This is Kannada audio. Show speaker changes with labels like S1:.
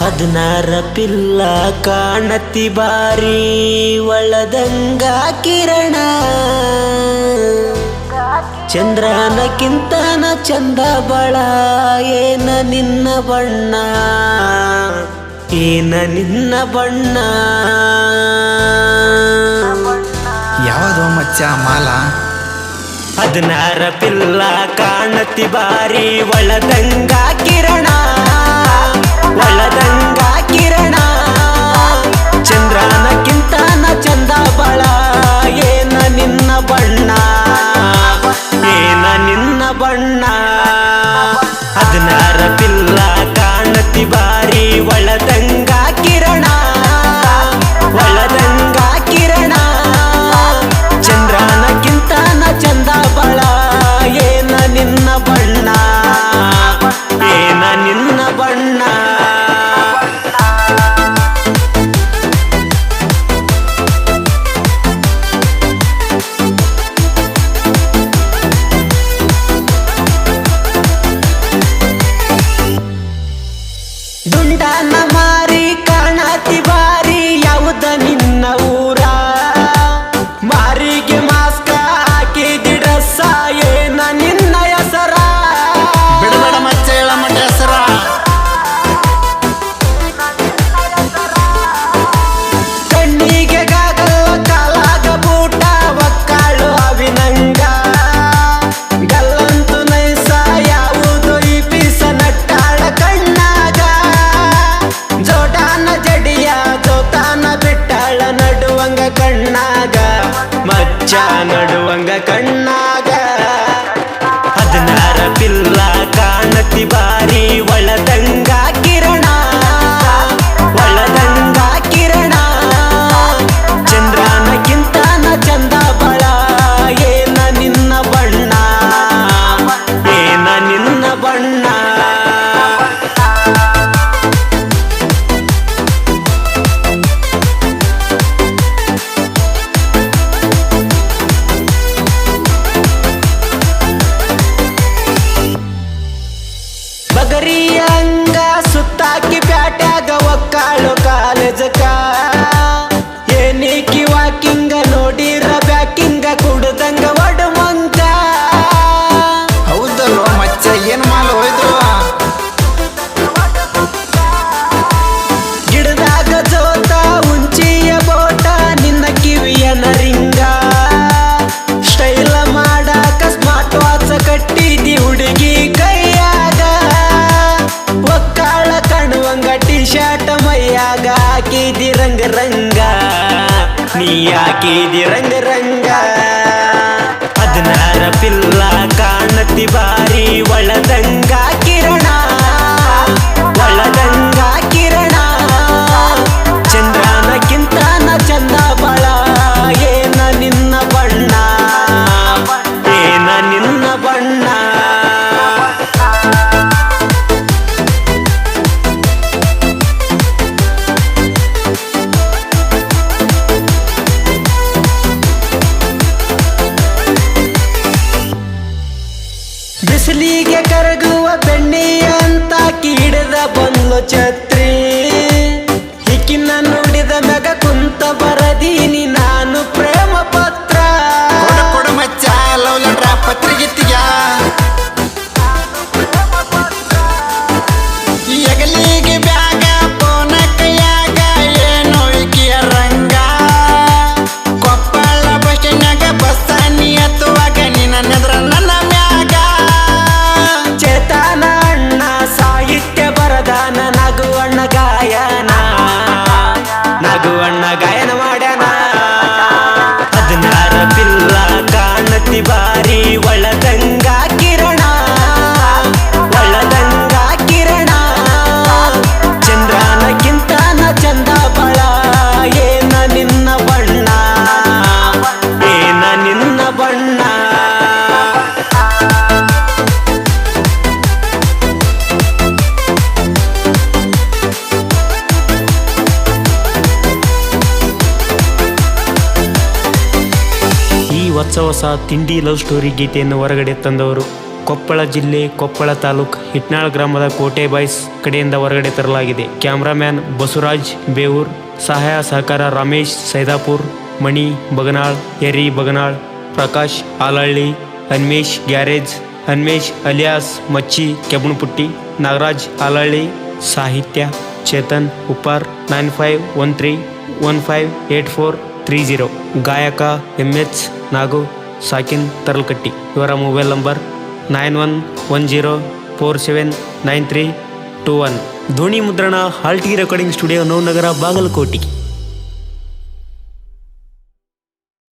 S1: ಹದಿನಾರ ಪಿಲ್ಲ ಕಾಣತಿ ಬಾರಿ ಒಳದಂಗ ಕಿರಣ. ಚಂದ್ರನಕ್ಕಿಂತನ ಚಂದ ಬಳ ಏನ ನಿನ್ನ ಬಣ್ಣ ಏನ ನಿನ್ನ ಬಣ್ಣ.
S2: ಯಾವುದೋ ಮಚ್ಚ ಮಾಲ?
S1: ಹದಿನಾರ ಪಿಲ್ಲ ಕಾಣತಿ ಬಾರಿ ಒಳದಂಗ प्रतिभा ಯಾಕಿದಿ ರಂಗ ರಂಗ ನೀ ಯಾಕಿದಿ ರಂಗ ರಂಗ. ಹದಿನಾರ ಪಿಲ್ಲ ಕಾಣತಿ ಬಾರಿ ಒಳದಂಗ. ಇಲ್ಲಿಗೆ ಕರಗುವ ಬೆಣ್ಣಿ ಅಂತ ಕಿಡದ ಬಂದು ಚತ್ತ. ಹೊಸ ಹೊಸ ತಿಂಡಿ ಲವ್ ಸ್ಟೋರಿ ಗೀತೆಯನ್ನು ಹೊರಗಡೆ ತಂದವರು. ಕೊಪ್ಪಳ ಜಿಲ್ಲೆ, ಕೊಪ್ಪಳ ತಾಲೂಕ್, ಹಿಟ್ನಾಳ್ ಗ್ರಾಮದ ಕೋಟೆ ಬಾಯ್ಸ್ ಕಡೆಯಿಂದ ಹೊರಗಡೆ ತರಲಾಗಿದೆ. ಕ್ಯಾಮ್ರಾಮ್ಯಾನ್ ಬಸವರಾಜ್ ಬೇವೂರ್, ಸಹಾಯ ಸಹಕಾರ ರಮೇಶ್ ಸೈದಾಪುರ್, ಮಣಿ ಬಗನಾಳ್, ಎರಿ ಬಗನಾಳ್, ಪ್ರಕಾಶ್ ಆಲಹಳ್ಳಿ ಅನ್ಮೇಶ್ ಗ್ಯಾರೇಜ್ ಅನ್ಮೇಶ್ ಅಲಿಯಾಸ್ ಮಚ್ಚಿ ಕೆಬ್ಬಣಪುಟ್ಟಿ ನಾಗರಾಜ್ ಆಲಹಳ್ಳಿ ಸಾಹಿತ್ಯ Chetan Upar nine five one three one five eight four three zero. ಗಾಯಕ ಎಂ ಎಚ್ ನಾಗು, ಸಾಕಿನ್, ತರಲ್ಕಟ್ಟಿ. ಇವರ mobile number nine one one zero four seven nine three two one. ಧ್ವನಿ ಮುದ್ರಣ ಹಾಲ್ಟಿ ರೆಕಾರ್ಡಿಂಗ್ ಸ್ಟುಡಿಯೋ, ನವನಗರ, ಬಾಗಲಕೋಟೆ.